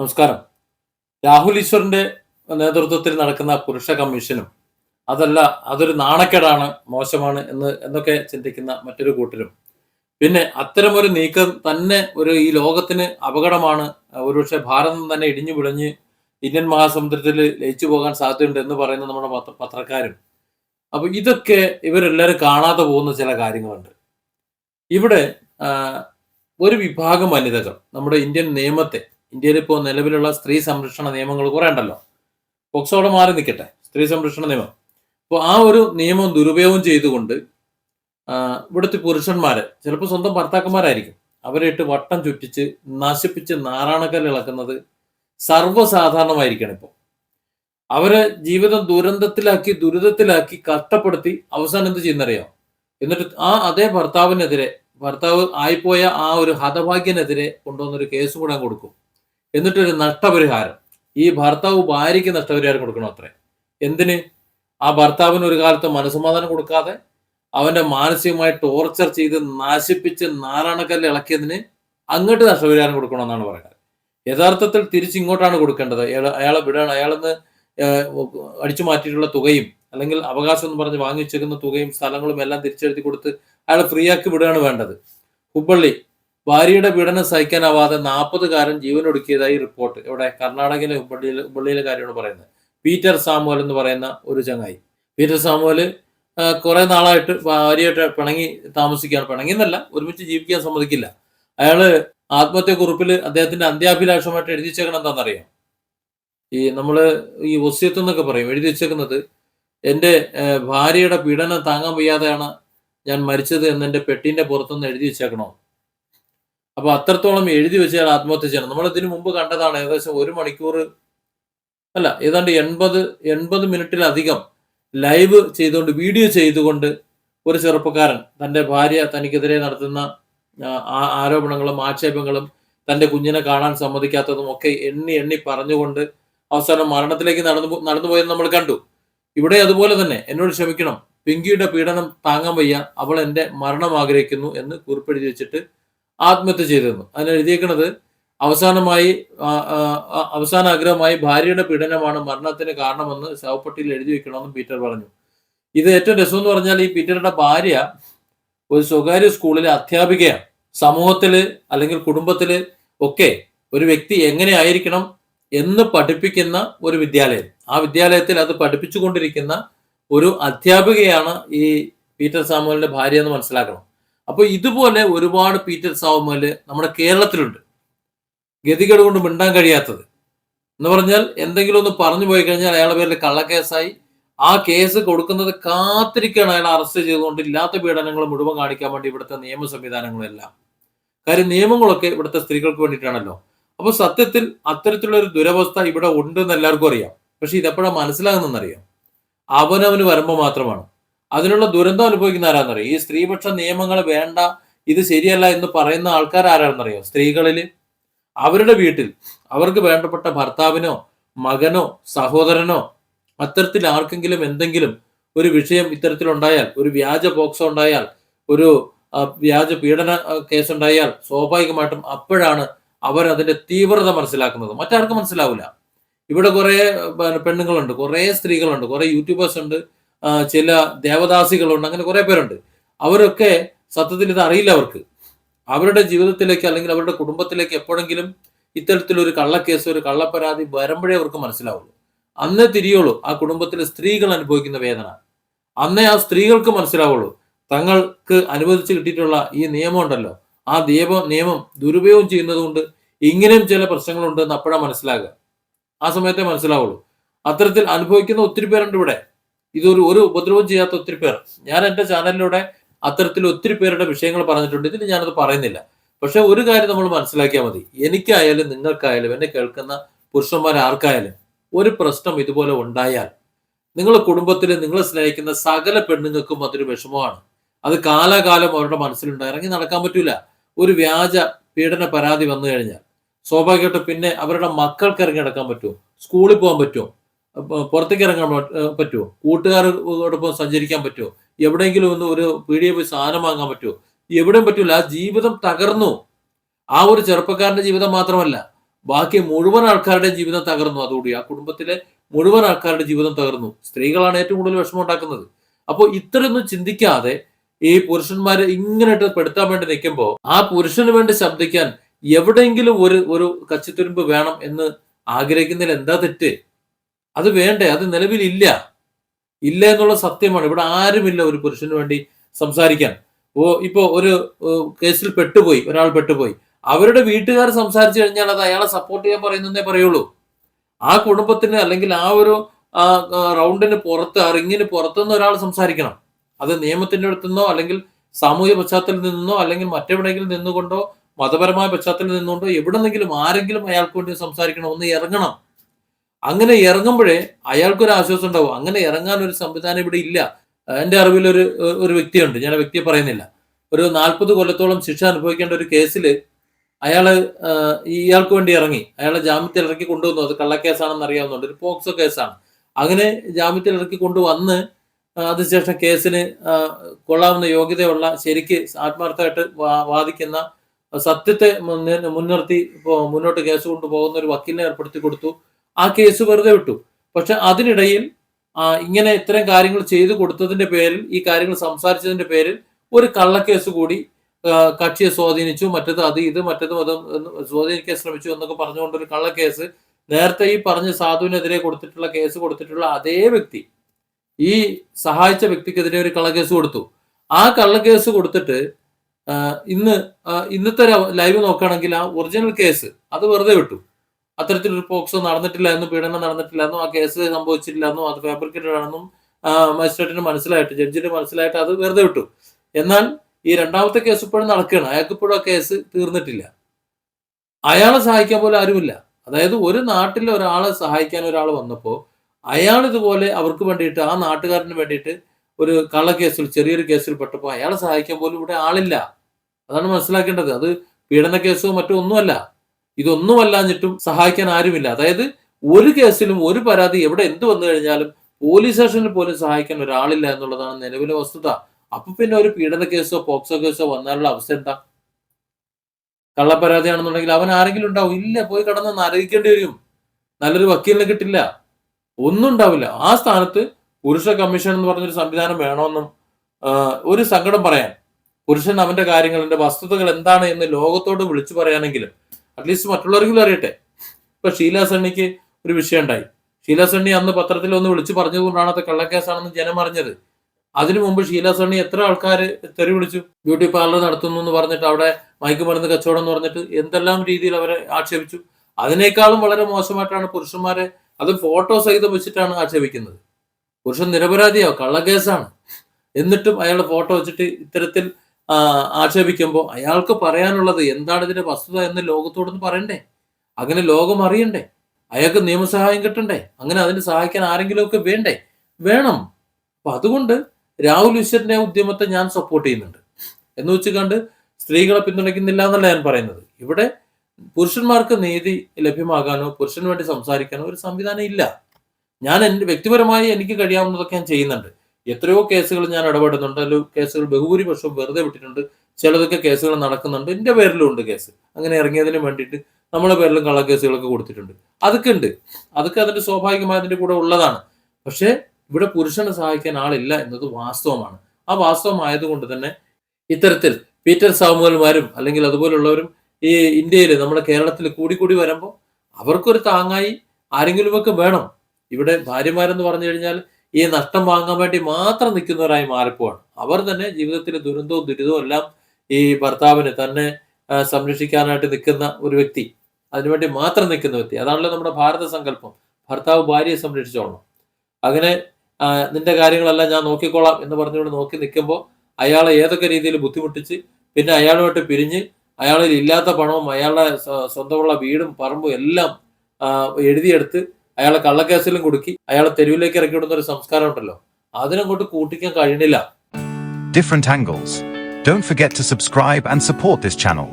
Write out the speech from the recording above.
നമസ്കാരം. രാഹുൽ ഈശ്വറിന്റെ നേതൃത്വത്തിൽ നടക്കുന്ന പുരുഷ കമ്മീഷനും അതല്ല അതൊരു നാണക്കേടാണ് മോശമാണ് എന്ന് എന്നൊക്കെ ചിന്തിക്കുന്ന മറ്റൊരു കൂട്ടരും. പിന്നെ അത്തരമൊരു നീക്കം തന്നെ ഒരു ഈ ലോകത്തിന് അപകടമാണ്. ഒരുപക്ഷെ ഭാരതം തന്നെ ഇടിഞ്ഞു പിളഞ്ഞ് ഇന്ത്യൻ മഹാസമുദ്രത്തിൽ ലയിച്ചു പോകാൻ സാധ്യതയുണ്ട് എന്ന് പറയുന്ന നമ്മുടെ പത്ര- പത്രക്കാരും. അപ്പൊ ഇതൊക്കെ ഇവരെല്ലാവരും കാണാതെ പോകുന്ന ചില കാര്യങ്ങളുണ്ട്. ഇവിടെ ഒരു വിഭാഗം വനിതകൾ നമ്മുടെ ഇന്ത്യൻ നിയമത്തെ ഇന്ത്യയിൽ ഇപ്പോൾ നിലവിലുള്ള സ്ത്രീ സംരക്ഷണ നിയമങ്ങൾ കുറെ ഉണ്ടല്ലോ. പോക്സോടെ മാറി നിൽക്കട്ടെ. സ്ത്രീ സംരക്ഷണ നിയമം. അപ്പോൾ ആ ഒരു നിയമം ദുരുപയോഗം ചെയ്തുകൊണ്ട് ഇവിടുത്തെ പുരുഷന്മാരെ ചിലപ്പോൾ സ്വന്തം ഭർത്താക്കന്മാരായിരിക്കും. അവരെ ഇട്ട് വട്ടം ചുറ്റിച്ച് നശിപ്പിച്ച് നാറാണക്കല്ല് ഇളക്കുന്നത് സർവസാധാരണമായിരിക്കണം ഇപ്പോൾ അവരെ ജീവിതം ദുരന്തത്തിലാക്കി ദുരിതത്തിലാക്കി കഷ്ടപ്പെടുത്തി അവസാനം എന്ത് ചെയ്യുന്നറിയോ? എന്നിട്ട് ആ അതേ ഭർത്താവിനെതിരെ ഭർത്താവ് ആയിപ്പോയ ആ ഒരു ഹതഭാഗ്യനെതിരെ കൊണ്ടുവന്നൊരു കേസ് കൂടെ അങ്ങ് കൊടുക്കും. എന്നിട്ടൊരു നഷ്ടപരിഹാരം. ഈ ഭർത്താവ് ഭാര്യയ്ക്ക് നഷ്ടപരിഹാരം കൊടുക്കണം അത്രേ? എന്തിന്? ആ ഭർത്താവിന് ഒരു കാലത്ത് മനസ്സമാധാനം കൊടുക്കാതെ അവന്റെ മാനസികമായി ടോർച്ചർ ചെയ്ത് നാശിപ്പിച്ച് നാരായണക്കല്ല് ഇളക്കിയതിന് അങ്ങോട്ട് നഷ്ടപരിഹാരം കൊടുക്കണമെന്നാണ് പറയുന്നത്. യഥാർത്ഥത്തിൽ തിരിച്ച് ഇങ്ങോട്ടാണ് കൊടുക്കേണ്ടത്. അയാളെ വിടണം അയാളെന്ന് അടിച്ചു മാറ്റിയിട്ടുള്ള തുകയും അല്ലെങ്കിൽ അവകാശം എന്ന് പറഞ്ഞ് വാങ്ങി വെച്ചേക്കുന്ന തുകയും സ്ഥലങ്ങളും എല്ലാം തിരിച്ചെഴുതി കൊടുത്ത് അയാളെ ഫ്രീ ആക്കി വിടുകയാണ് വേണ്ടത്. ഹുബ്ബള്ളി ഭാര്യയുടെ പീഡനം സഹിക്കാനാവാതെ നാൽപ്പതുകാരൻ ജീവനൊടുക്കിയതായി റിപ്പോർട്ട് ഇവിടെ കർണാടകയിലെ ഹുബ്ബള്ളിയിലെ ഹുബ്ബള്ളിയിലെ കാര്യമാണ് പറയുന്നത്. പീറ്റർ സാമുവൽ എന്ന് പറയുന്ന ഒരു ചങ്ങായി. പീറ്റർ സാമുവൽ കുറെ നാളായിട്ട് ഭാര്യയായിട്ട് പിണങ്ങി താമസിക്കുകയാണ്. പിണങ്ങി എന്നല്ല ഒരുമിച്ച് ജീവിക്കാൻ സമ്മതിക്കില്ല. അയാൾ ആത്മഹത്യ കുറിപ്പിൽ അദ്ദേഹത്തിന്റെ അന്ത്യാഭിലാഷമായിട്ട് എഴുതി വെച്ചേക്കണം എന്താണെന്നറിയാം? ഈ നമ്മൾ ഈ ഒസ്യത്ത് എന്നൊക്കെ പറയും എഴുതി വെച്ചേക്കുന്നത് എന്റെ ഭാര്യയുടെ പീഡനം താങ്ങാൻ വയ്യാതെയാണ് ഞാൻ മരിച്ചത് എന്ന് എന്റെ പെട്ടിന്റെ പുറത്തുനിന്ന് എഴുതി വെച്ചേക്കണോ? അപ്പൊ അത്രത്തോളം എഴുതി വെച്ചാൽ ആത്മഹത്യ ചെയ്യണം. നമ്മൾ ഇതിനു മുമ്പ് കണ്ടതാണ് ഏകദേശം ഒരു മണിക്കൂർ അല്ല ഏതാണ്ട് എൺപത് എൺപത് മിനിറ്റിലധികം ലൈവ് ചെയ്തുകൊണ്ട് വീഡിയോ ചെയ്തുകൊണ്ട് ഒരു ചെറുപ്പക്കാരൻ തന്റെ ഭാര്യ തനിക്കെതിരെ നടത്തുന്ന ആരോപണങ്ങളും ആക്ഷേപങ്ങളും തന്റെ കുഞ്ഞിനെ കാണാൻ സമ്മതിക്കാത്തതും ഒക്കെ എണ്ണി എണ്ണി പറഞ്ഞുകൊണ്ട് അവസാനം മരണത്തിലേക്ക് നടന്നു നടന്നുപോയെന്ന് നമ്മൾ കണ്ടു. ഇവിടെ അതുപോലെ തന്നെ എന്നോട് ക്ഷമിക്കണം പിങ്കിയുടെ പീഡനം താങ്ങാൻ വയ്യ അവൾ എന്റെ മരണം ആഗ്രഹിക്കുന്നു എന്ന് കുറിപ്പെഴുതി വെച്ചിട്ട് ആത്മഹത്യ ചെയ്തിരുന്നു. അതിന് എഴുതിയേക്കുന്നത് അവസാനമായി അവസാന ആഗ്രഹമായി ഭാര്യയുടെ പീഡനമാണ് മരണത്തിന് കാരണമെന്ന് ശവപ്പെട്ടിയിൽ എഴുതി വെക്കണമെന്നും പീറ്റർ പറഞ്ഞു. ഇത് ഏറ്റവും രസം എന്ന് പറഞ്ഞാൽ ഈ പീറ്ററുടെ ഭാര്യ ഒരു സ്വകാര്യ സ്കൂളിലെ അധ്യാപികയാണ്. സമൂഹത്തിൽ അല്ലെങ്കിൽ കുടുംബത്തിൽ ഒക്കെ ഒരു വ്യക്തി എങ്ങനെ ആയിരിക്കണം എന്ന് പഠിപ്പിക്കുന്ന ഒരു വിദ്യാലയം. ആ വിദ്യാലയത്തിൽ അത് പഠിപ്പിച്ചുകൊണ്ടിരിക്കുന്ന ഒരു അധ്യാപികയാണ് ഈ പീറ്റർ സാമുവലിന്റെ ഭാര്യ എന്ന് മനസ്സിലാക്കണം. അപ്പോൾ ഇതുപോലെ ഒരുപാട് പീറ്റർ സാമുവൽ നമ്മുടെ കേരളത്തിലുണ്ട്. ഗതികേട് കൊണ്ട് മിണ്ടാൻ കഴിയാത്തത്. എന്ന് പറഞ്ഞാൽ എന്തെങ്കിലും ഒന്ന് പറഞ്ഞു പോയി കഴിഞ്ഞാൽ അയാളെ പേരിൽ കള്ളക്കേസായി. ആ കേസ് കൊടുക്കുന്നത് കാത്തിരിക്കുകയാണ് അയാൾ അറസ്റ്റ് ചെയ്തുകൊണ്ട് ഇല്ലാത്ത പീഡനങ്ങൾ മുഴുവൻ കാണിക്കാൻ വേണ്ടി ഇവിടുത്തെ നിയമ സംവിധാനങ്ങളെല്ലാം കാര്യം നിയമങ്ങളൊക്കെ ഇവിടുത്തെ സ്ത്രീകൾക്ക് വേണ്ടിയിട്ടാണല്ലോ. അപ്പൊ സത്യത്തിൽ അത്തരത്തിലുള്ള ഒരു ദുരവസ്ഥ ഇവിടെ ഉണ്ട് എന്ന് എല്ലാവർക്കും അറിയാം. പക്ഷെ ഇതെപ്പോഴാണ് മനസ്സിലാകുന്നറിയാം അവനവന് വരുമ്പോൾ മാത്രമാണ്. അതിനുള്ള ദുരന്തം അനുഭവിക്കുന്ന ആരാണെന്നറിയോ ഈ സ്ത്രീപക്ഷ നിയമങ്ങൾ വേണ്ട ഇത് ശരിയല്ല എന്ന് പറയുന്ന ആൾക്കാർ ആരാണെന്നറിയോ? സ്ത്രീകളിൽ അവരുടെ വീട്ടിൽ അവർക്ക് വേണ്ടപ്പെട്ട ഭർത്താവിനോ മകനോ സഹോദരനോ അത്തരത്തിൽ ആർക്കെങ്കിലും എന്തെങ്കിലും ഒരു വിഷയം ഇത്തരത്തിലുണ്ടായാൽ ഒരു വ്യാജ പോക്സോ ഉണ്ടായാൽ ഒരു വ്യാജ പീഡന കേസ് ഉണ്ടായാൽ സ്വാഭാവികമായിട്ടും അപ്പോഴാണ് അവർ അതിന്റെ തീവ്രത മനസ്സിലാക്കുന്നത്. മറ്റാർക്കും മനസ്സിലാവില്ല. ഇവിടെ കുറെ പെണ്ണുങ്ങളുണ്ട് കുറെ സ്ത്രീകളുണ്ട് കുറെ യൂട്യൂബേഴ്സ് ഉണ്ട്. ചില ദേവദാസികളുണ്ട് അങ്ങനെ കുറെ പേരുണ്ട്. അവരൊക്കെ സത്യത്തിൽ ഇത് അറിയില്ല അവർക്ക്. അവരുടെ ജീവിതത്തിലേക്ക് അല്ലെങ്കിൽ അവരുടെ കുടുംബത്തിലേക്ക് എപ്പോഴെങ്കിലും ഇത്തരത്തിലൊരു കള്ളക്കേസ് ഒരു കള്ളപ്പരാതി വരുമ്പോഴേ അവർക്ക് മനസ്സിലാവുള്ളൂ. അന്നേ തിരിയുള്ളൂ. ആ കുടുംബത്തിലെ സ്ത്രീകൾ അനുഭവിക്കുന്ന വേദന. അന്നേ ആ സ്ത്രീകൾക്ക് മനസ്സിലാവുള്ളൂ. തങ്ങൾക്ക് അനുവദിച്ച് കിട്ടിയിട്ടുള്ള ഈ നിയമം ഉണ്ടല്ലോ. ആ നിയമ നിയമം ദുരുപയോഗം ചെയ്യുന്നതുകൊണ്ട് ഇങ്ങനെയും ചില പ്രശ്നങ്ങളുണ്ടെന്ന് അപ്പോഴാണ് മനസ്സിലാകുക. ആ സമയത്തെ മനസ്സിലാവുള്ളൂ. അത്തരത്തിൽ അനുഭവിക്കുന്ന ഒത്തിരി പേരുണ്ട് ഇവിടെ. ഇതൊരു ഒരു ഉപദ്രവം ചെയ്യാത്ത ഒത്തിരി പേർ. ഞാൻ എന്റെ ചാനലിലൂടെ അത്തരത്തിൽ ഒത്തിരി പേരുടെ വിഷയങ്ങൾ പറഞ്ഞിട്ടുണ്ട്. ഇതിൽ ഞാനത് പറയുന്നില്ല. പക്ഷെ ഒരു കാര്യം നമ്മൾ മനസ്സിലാക്കിയാൽ മതി. എനിക്കായാലും നിങ്ങൾക്കായാലും എന്നെ കേൾക്കുന്ന പുരുഷന്മാർ ആർക്കായാലും ഒരു പ്രശ്നം ഇതുപോലെ ഉണ്ടായാൽ നിങ്ങളുടെ കുടുംബത്തിൽ നിങ്ങളെ സ്നേഹിക്കുന്ന സകല പെണ്ണുങ്ങൾക്കും അതൊരു വിഷമമാണ്. അത് കാലാകാലം അവരുടെ മനസ്സിലുണ്ട്. ഇറങ്ങി നടക്കാൻ പറ്റൂല. ഒരു വ്യാജ പീഡന പരാതി വന്നു കഴിഞ്ഞാൽ സ്വാഭാവികമായിട്ടും പിന്നെ അവരുടെ മക്കൾക്ക് ഇറങ്ങി നടക്കാൻ പറ്റുമോ സ്കൂളിൽ പോകാൻ പറ്റുമോ പുറത്തേക്ക് ഇറങ്ങാൻ പറ്റുമോ കൂട്ടുകാരോടൊപ്പം സഞ്ചരിക്കാൻ പറ്റുമോ എവിടെയെങ്കിലും ഒന്ന് ഒരു പീടിയെ പോയി സാധനം വാങ്ങാൻ പറ്റുമോ എവിടെയും പറ്റൂല. ആ ജീവിതം തകർന്നു. ആ ഒരു ചെറുപ്പക്കാരന്റെ ജീവിതം മാത്രമല്ല ബാക്കി മുഴുവൻ ആൾക്കാരുടെ ജീവിതം തകർന്നു. അതുകൂടി ആ കുടുംബത്തിലെ മുഴുവൻ ആൾക്കാരുടെ ജീവിതം തകർന്നു. സ്ത്രീകളാണ് ഏറ്റവും കൂടുതൽ വിഷമം ഉണ്ടാക്കുന്നത്. അപ്പോൾ ഇത്രയൊന്നും ചിന്തിക്കാതെ ഈ പുരുഷന്മാരെ ഇങ്ങനെ ഇട്ട് പെടുത്താൻ വേണ്ടി നിൽക്കുമ്പോൾ ആ പുരുഷന് വേണ്ടി ശബ്ദിക്കാൻ എവിടെയെങ്കിലും ഒരു ഒരു കച്ചിത്തുരുമ്പ് വേണം എന്ന് ആഗ്രഹിക്കുന്നതിൽ എന്താ തെറ്റ്? അത് വേണ്ടേ? അത് നിലവിലില്ല. ഇല്ല എന്നുള്ള സത്യമാണ്. ഇവിടെ ആരുമില്ല ഒരു പുരുഷന് വേണ്ടി സംസാരിക്കാൻ. ഓ ഇപ്പോ ഒരു കേസിൽ പെട്ടുപോയി ഒരാൾ പെട്ടുപോയി. അവരുടെ വീട്ടുകാർ സംസാരിച്ചു കഴിഞ്ഞാൽ അത് അയാളെ സപ്പോർട്ട് ചെയ്യാൻ പറയുന്നതേ പറയുള്ളൂ. ആ കുടുംബത്തിന് അല്ലെങ്കിൽ ആ ഒരു റൗണ്ടിന് പുറത്ത് ആ റിങ്ങിന് പുറത്തുനിന്ന് ഒരാൾ സംസാരിക്കണം. അത് നിയമത്തിന്റെ അടുത്തുനിന്നോ അല്ലെങ്കിൽ സാമൂഹ്യ പശ്ചാത്തലത്തിൽ നിന്നോ അല്ലെങ്കിൽ മറ്റെവിടെയെങ്കിലും നിന്നുകൊണ്ടോ മതപരമായ പശ്ചാത്തലത്തിൽ നിന്നുകൊണ്ടോ എവിടെന്നെങ്കിലും ആരെങ്കിലും അയാൾക്ക് വേണ്ടി സംസാരിക്കണം ഒന്ന് ഇറങ്ങണം. അങ്ങനെ ഇറങ്ങുമ്പോഴേ അയാൾക്കൊരു ആശ്വാസം ഉണ്ടാവും. അങ്ങനെ ഇറങ്ങാൻ ഒരു സംവിധാനം ഇവിടെ ഇല്ല. എന്റെ അറിവിൽ ഒരു ഒരു വ്യക്തിയുണ്ട്. ഞാൻ വ്യക്തിയെ പറയുന്നില്ല. ഒരു നാൽപ്പത് കൊല്ലത്തോളം ശിക്ഷ അനുഭവിക്കേണ്ട ഒരു കേസിൽ അയാൾ ഇയാൾക്ക് വേണ്ടി ഇറങ്ങി. അയാളെ ജാമ്യത്തിൽ ഇറക്കി കൊണ്ടുവന്നു. അത് കള്ളക്കേസാണെന്ന് അറിയാവുന്നുണ്ട് ഒരു പോക്സോ കേസാണ്. അങ്ങനെ ജാമ്യത്തിൽ ഇറക്കി കൊണ്ടുവന്ന് അതിനുശേഷം കേസിന് കൊള്ളാവുന്ന യോഗ്യതയുള്ള ശരിക്ക് ആത്മാർത്ഥമായിട്ട് വാദിക്കുന്ന സത്യത്തെ മുൻനിർത്തി മുന്നോട്ട് കേസ് കൊണ്ടുപോകുന്ന ഒരു വക്കീലിനെ ഏർപ്പെടുത്തി കൊടുത്തു. ആ കേസ് വെറുതെ വിട്ടു. പക്ഷെ അതിനിടയിൽ ഇങ്ങനെ ഇത്തരം കാര്യങ്ങൾ ചെയ്തു കൊടുത്തതിന്റെ പേരിൽ ഈ കാര്യങ്ങൾ സംസാരിച്ചതിന്റെ പേരിൽ ഒരു കള്ളക്കേസ് കൂടി കക്ഷിയെ സ്വാധീനിച്ചു. മറ്റത് അത് ഇത് മറ്റത് അത് സ്വാധീനിക്കാൻ ശ്രമിച്ചു എന്നൊക്കെ പറഞ്ഞുകൊണ്ട് ഒരു കള്ളക്കേസ് നേരത്തെ ഈ പറഞ്ഞ സാധുവിനെതിരെ കൊടുത്തിട്ടുള്ള കേസ് കൊടുത്തിട്ടുള്ള അതേ വ്യക്തി ഈ സഹായിച്ച വ്യക്തിക്കെതിരെ ഒരു കള്ളക്കേസ് കൊടുത്തു. ആ കള്ളക്കേസ് കൊടുത്തിട്ട് ഇന്ന് ഇന്നത്തെ ലൈവ് നോക്കുകയാണെങ്കിൽ ആ ഒറിജിനൽ കേസ് അത് വെറുതെ വിട്ടു. അത്തരത്തിലൊരു പോക്സോ നടന്നിട്ടില്ല എന്നും പീഡനം നടന്നിട്ടില്ല എന്നും ആ കേസ് സംഭവിച്ചിട്ടില്ല എന്നും അത് ഫാബ്രിക്കേറ്റഡ് ആണെന്നും മജിസ്ട്രേറ്റിന് മനസ്സിലായിട്ട് ജഡ്ജിന് മനസ്സിലായിട്ട് അത് വെറുതെ വിട്ടു. എന്നാൽ ഈ രണ്ടാമത്തെ കേസ് ഇപ്പോഴും നടക്കുകയാണ്. അയാൾക്ക് ഇപ്പോഴും ആ കേസ് തീർന്നിട്ടില്ല. അയാളെ സഹായിക്കാൻ പോലും ആരുമില്ല. അതായത് ഒരു നാട്ടിൽ ഒരാളെ സഹായിക്കാൻ ഒരാൾ വന്നപ്പോൾ അയാൾ ഇതുപോലെ അവർക്ക് വേണ്ടിയിട്ട് ആ നാട്ടുകാരന് വേണ്ടിയിട്ട് ഒരു കള്ളക്കേസിൽ ചെറിയൊരു കേസിൽ പെട്ടപ്പോൾ അയാളെ സഹായിക്കാൻ പോലും ഇവിടെ ആളില്ല. അതാണ് മനസ്സിലാക്കേണ്ടത്. അത് പീഡന കേസോ മറ്റോ ഒന്നുമല്ല. ഇതൊന്നുമല്ലാഞ്ഞിട്ടും സഹായിക്കാൻ ആരുമില്ല. അതായത് ഒരു കേസിലും ഒരു പരാതി എവിടെ എന്ത് വന്നു കഴിഞ്ഞാലും പോലീസ് സ്റ്റേഷനിൽ പോലും സഹായിക്കാൻ ഒരാളില്ല എന്നുള്ളതാണ് നിലവിലെ വസ്തുത. അപ്പൊ പിന്നെ ഒരു പീഡന കേസോ പോക്സോ കേസോ വന്നാലുള്ള അവസ്ഥ എന്താ? കള്ളപ്പരാതിയാണെന്നുണ്ടെങ്കിൽ അവൻ ആരെങ്കിലും ഉണ്ടാവും. ഇല്ല പോയി കടന്ന് അറിയിക്കേണ്ടി വരും. നല്ലൊരു വക്കീലിനെ കിട്ടില്ല. ഒന്നും ഉണ്ടാവില്ല. ആ സ്ഥാനത്ത് പുരുഷ കമ്മീഷൻ എന്ന് പറഞ്ഞൊരു സംവിധാനം വേണമെന്നും ഒരു സങ്കടം പറയാൻ പുരുഷൻ അവന്റെ കാര്യങ്ങളുടെ വസ്തുതകൾ എന്താണ് എന്ന് ലോകത്തോട് വിളിച്ചു പറയാനെങ്കിലും അറ്റ്ലീസ്റ്റ് മറ്റുള്ളവർക്കും അറിയട്ടെ. ഇപ്പൊ ഷീല സണ്ണിക്ക് ഒരു വിഷയം ഉണ്ടായി. ഷീല സണ്ണി അന്ന് പത്രത്തിൽ ഒന്ന് വിളിച്ചു പറഞ്ഞതുകൊണ്ടാണ് അത് കള്ളക്കേസാണെന്ന് ജനം അറിഞ്ഞത്. അതിനു മുമ്പ് ഷീല സണ്ണി എത്ര ആൾക്കാർ തെറി വിളിച്ചു? ബ്യൂട്ടി പാർലർ നടത്തുന്നു എന്ന് പറഞ്ഞിട്ട് അവിടെ മയക്കു മരുന്ന് കച്ചവടം എന്ന് പറഞ്ഞിട്ട് എന്തെല്ലാം രീതിയിൽ അവരെ ആക്ഷേപിച്ചു? അതിനേക്കാളും വളരെ മോശമായിട്ടാണ് പുരുഷന്മാരെ അത് ഫോട്ടോ സഹിതം വെച്ചിട്ടാണ് ആക്ഷേപിക്കുന്നത്. പുരുഷൻ നിരപരാധിയാവും കള്ളക്കേസാണ്. എന്നിട്ടും അയാളുടെ ഫോട്ടോ വെച്ചിട്ട് ഇത്തരത്തിൽ ആക്ഷേപിക്കുമ്പോൾ അയാൾക്ക് പറയാനുള്ളത് എന്താണ് ഇതിന്റെ വസ്തുത എന്ന് ലോകത്തോടൊന്ന് പറയണ്ടേ? അങ്ങനെ ലോകം അറിയണ്ടേ? അയാൾക്ക് നിയമസഹായം കിട്ടണ്ടേ? അങ്ങനെ അതിന് സഹായിക്കാൻ ആരെങ്കിലും ഒക്കെ വേണ്ടേ? വേണം. അപ്പൊ അതുകൊണ്ട് രാഹുൽ ഈശ്വരന്റെ ഉദ്യമത്തെ ഞാൻ സപ്പോർട്ട് ചെയ്യുന്നുണ്ട്. എന്ന് വെച്ച് കണ്ട് സ്ത്രീകളെ പിന്തുണയ്ക്കുന്നില്ല എന്നല്ല ഞാൻ പറയുന്നത്. ഇവിടെ പുരുഷന്മാർക്ക് നീതി ലഭ്യമാകാനോ പുരുഷന് വേണ്ടി സംസാരിക്കാനോ ഒരു സംവിധാനം ഇല്ല. ഞാൻ എന്റെ വ്യക്തിപരമായി എനിക്ക് കഴിയാവുന്നതൊക്കെ ഞാൻ ചെയ്യുന്നുണ്ട്. എത്രയോ കേസുകൾ ഞാൻ ഇടപെടുന്നുണ്ട്. അല്ലെങ്കിൽ കേസുകൾ ബഹുഭൂരിപക്ഷവും വെറുതെ വിട്ടിട്ടുണ്ട്. ചിലതൊക്കെ കേസുകൾ നടക്കുന്നുണ്ട്. എന്റെ പേരിലും ഉണ്ട് കേസ്. അങ്ങനെ ഇറങ്ങിയതിന് വേണ്ടിയിട്ട് നമ്മളെ പേരിലും കള്ളക്കേസുകളൊക്കെ കൊടുത്തിട്ടുണ്ട്. അതൊക്കെ ഉണ്ട്. അതൊക്കെ അതിന്റെ സ്വാഭാവികമായതിന്റെ കൂടെ ഉള്ളതാണ്. പക്ഷേ ഇവിടെ പുരുഷനെ സഹായിക്കാൻ ആളില്ല എന്നത് വാസ്തവമാണ്. ആ വാസ്തവമായതുകൊണ്ട് തന്നെ ഇത്തരത്തിൽ പീറ്റർ സാമുവൽമാരും അല്ലെങ്കിൽ അതുപോലുള്ളവരും ഈ ഇന്ത്യയിൽ നമ്മുടെ കേരളത്തിൽ കൂടി കൂടി വരുമ്പോൾ അവർക്കൊരു താങ്ങായി ആരെങ്കിലുമൊക്കെ വേണം. ഇവിടെ ഭാര്യമാരെന്ന് പറഞ്ഞു കഴിഞ്ഞാൽ ഈ നഷ്ടം വാങ്ങാൻ വേണ്ടി മാത്രം നിൽക്കുന്നവരായി മാറിപ്പോവാണ്. അവർ തന്നെ ജീവിതത്തിലെ ദുരന്തവും ദുരിതവും എല്ലാം ഈ ഭർത്താവിന് തന്നെ സംരക്ഷിക്കാനായിട്ട് നിൽക്കുന്ന ഒരു വ്യക്തി അതിനുവേണ്ടി മാത്രം നിൽക്കുന്ന വ്യക്തി. അതാണല്ലോ നമ്മുടെ ഭാരത സങ്കല്പം. ഭർത്താവ് ഭാര്യയെ സംരക്ഷിച്ചോളണം. അങ്ങനെ നിന്റെ കാര്യങ്ങളെല്ലാം ഞാൻ നോക്കിക്കോളാം എന്ന് പറഞ്ഞുകൊണ്ട് നോക്കി നിൽക്കുമ്പോൾ അയാളെ ഏതൊക്കെ രീതിയിൽ ബുദ്ധിമുട്ടിച്ച് പിന്നെ അയാളുമായിട്ട് പിരിഞ്ഞ് അയാളിൽ ഇല്ലാത്ത പണവും അയാളുടെ സ്വ- സ്വന്തമുള്ള വീടും പറമ്പും എല്ലാം എഴുതിയെടുത്ത് അയാളെ കള്ളക്കേസിലും കുടുക്കി അയാളെ തെരുവിലേക്ക് ഇറക്കി വിടുന്ന ഒരു സംസ്കാരം ഉണ്ടല്ലോ അതിനങ്ങോട്ട് കൂട്ടിക്കാൻ കഴിയണില്ല different angles. Don't forget to subscribe and support this channel.